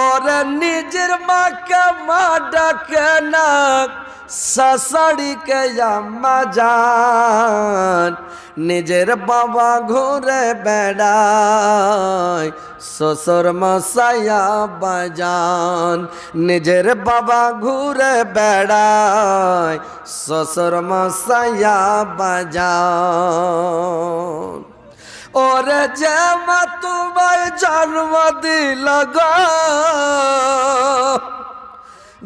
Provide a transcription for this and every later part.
ওরে নিজের মাকে মা ডাকে না শাশুড়িকে আম্মা যান নিজের বাবা ঘুরে বেড়ায় শ্বশুর মশাইয়া বাজান নিজের বাবা ঘুরে বেড়ায় শ্বশুর মশাইয়া বাজান ওরে যে মা তোমায় মাদি লাগা।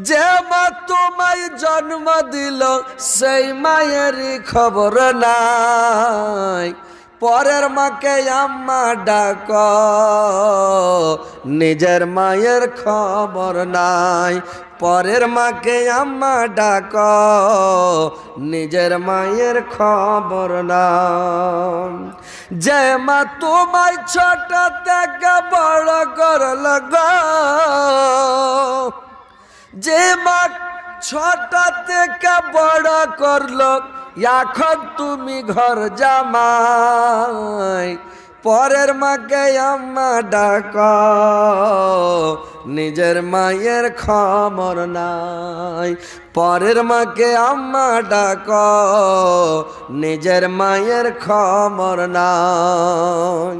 যে মা তোমায় জন্ম দিল সেই মায়েরই খবর নাই। পরের মাকে আম্মা ডাক। নিজের মায়ের খবর নাই। পরের মাকে আম্মা ডাক। নিজের মায়ের খবর নাই যে মা তোমায় ছোট থেকে বড় করল যে মা ছোট থেকে বড় করল এখন তুমি ঘর জামাই, পরের মাকে আম্মা ডাক, নিজের মায়ের খবর নাই। পরের মাকে আম্মা ডাক, নিজের মায়ের খবর নাই।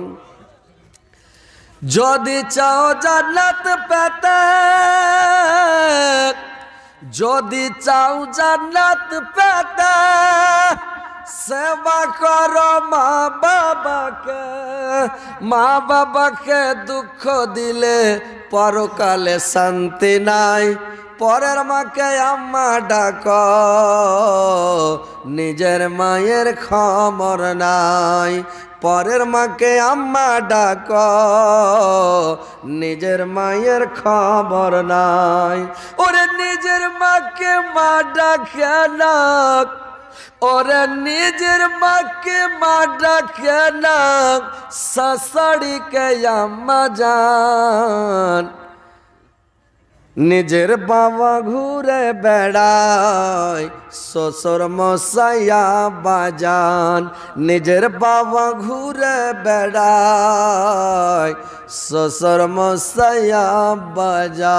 যদি চাও জান্নাত পেতে যদি চাও জান্নাত পেতে, সেবা কর মা বাবাকে। মা বাবাকে দুঃখ দিলে পরকালে শান্তি নাই। পরের মাকে আম্মা ডাক, নিজের মায়ের খবর নাই। পরের মাকে আম্মা ডাক, নিজের মায়ের খবর নাই। ওরে নিজের মাকে মা ডাকে না, ওরে নিজের মাকে মা ডাকে না শাশুড়িকে আম্মা যান নিজের বাবা ঘুরে বেড়ায় শ্বশুর মশাইয়া বাজান। নিজের বাবা ঘুরে বেড়ায় শ্বশুর মশাইয়া বাজান।